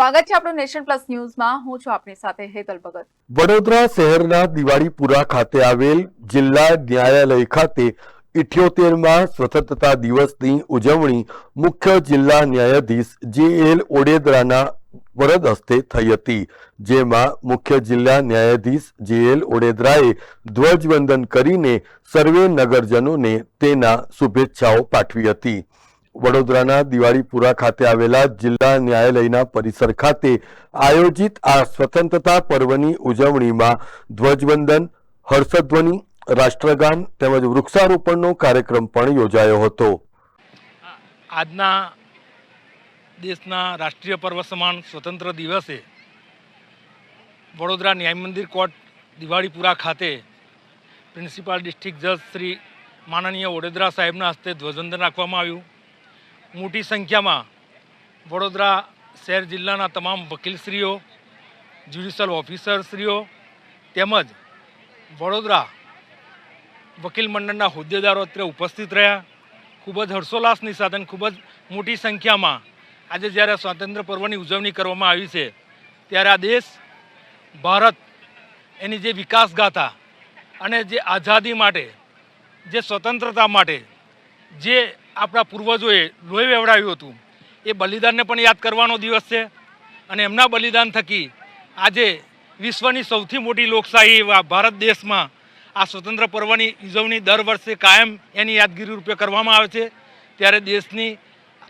સ્વાગત છે આપણું નેશન પ્લસ ન્યૂઝમાં. હું છું આપની સાથે હેતલ ભગત. વડોદરા શહેરના દિવાળીપુરા ખાતે આવેલ જિલ્લા ન્યાયાલય ખાતે ઇઠ્યોતેરમાં સ્વતંત્રતા દિવસની ઉજવણી મુખ્ય જિલ્લા ન્યાયાધીશ જે એલ ઓડેદરાના વરદ હસ્તે થઈ હતી, જેમાં મુખ્ય જિલ્લા ન્યાયાધીશ જે એલ ઓડેદરાએ ધ્વજવંદન કરીને સર્વે નગરજનોને તેના શુભેચ્છાઓ પાઠવી હતી. વડોદરાના દિવાળીપુરા ખાતે આવેલા જિલ્લા ન્યાયાલયના પરિસર ખાતે આયોજિત આ સ્વતંત્રતા પર્વની ઉજવણીમાં ધ્વજવંદન, હર્ષધ્વનિ, રાષ્ટ્રગાન તેમજ વૃક્ષારોપણનો કાર્યક્રમ પણ યોજાયો હતો. આજના દેશના રાષ્ટ્રીય પર્વ સમાન સ્વતંત્ર દિવસે વડોદરા ન્યાય મંદિર કોર્ટ દિવાળીપુરા ખાતે પ્રિન્સિપાલ ડિસ્ટ્રિક્ટ જજ શ્રી માનનીય વડોદરા સાહેબના હસ્તે ધ્વજવંદન રાખવામાં આવ્યું. મોટી સંખ્યામાં વડોદરા શહેર જિલ્લાના તમામ વકીલશ્રીઓ જ્યુડિશિયલ ઓફિસરશ્રીઓ તેમજ વડોદરા વકીલ મંડળના હોદ્દેદારો અત્રે ઉપસ્થિત રહ્યા. ખૂબ જ હર્ષોલ્લાસની સાથે ખૂબ જ મોટી સંખ્યામાં આજે જ્યારે સ્વાતંત્ર્ય પર્વની ઉજવણી કરવામાં આવી છે, ત્યારે આ દેશ, ભારત એની જે વિકાસ ગાથા અને જે આઝાદી માટે, જે સ્વતંત્રતા માટે, જે આપણા પૂર્વજોએ લોહી વેવડાવ્યું હતું. એ બલિદાનને પણ યાદ કરવાનો દિવસ છે અને એમના બલિદાન થકી આજે વિશ્વની સૌથી મોટી લોકશાહી એવા ભારત દેશમાં આ સ્વતંત્ર પર્વની ઉજવણી દર વર્ષે કાયમ એની યાદગીરી રૂપે કરવામાં આવે છે. ત્યારે દેશની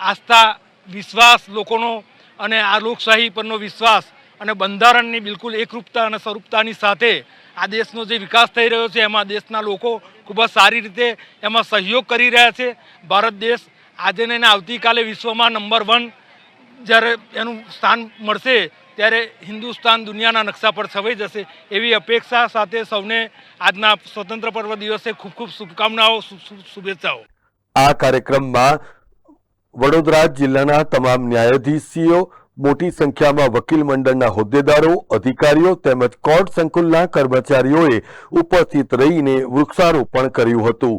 આસ્થા, વિશ્વાસ લોકોનો અને આ લોકશાહી પરનો વિશ્વાસ અને બંધારણની બિલકુલ એકરૂપતા અને સ્વરૂપતાની સાથે આ દેશનો જે વિકાસ થઈ રહ્યો છે, એમાં દેશના લોકો ખૂબ જ સારી રીતે એમાં સહયોગ કરી રહ્યા છે. ભારત દેશ આજે ને આવતીકાલે વિશ્વમાં નંબર વન જ્યારે એનું સ્થાન મળશે, ત્યારે હિન્દુસ્તાન દુનિયાના નકશા પર છવાઈ જશે. એવી અપેક્ષા સાથે સૌને આજના સ્વતંત્ર પર્વ દિવસે ખૂબ ખૂબ શુભકામનાઓ શુભેચ્છાઓ. આ કાર્યક્રમમાં વડોદરા જિલ્લાના તમામ ન્યાયાધીશીઓ મોટી સંખ્યામાં વકીલ મંડળના હોદ્દેદારો, અધિકારીઓ તેમજ કોર્ટ સંકુલના કર્મચારીઓએ ઉપસ્થિત રહીને વૃક્ષારોપણ કર્યું હતું.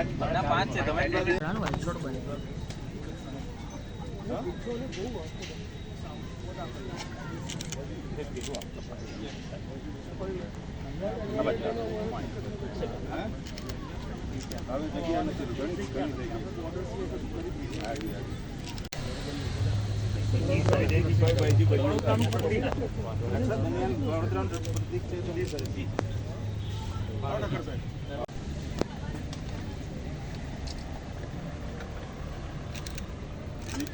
પ્લેટૂન છે સ્વસ્થ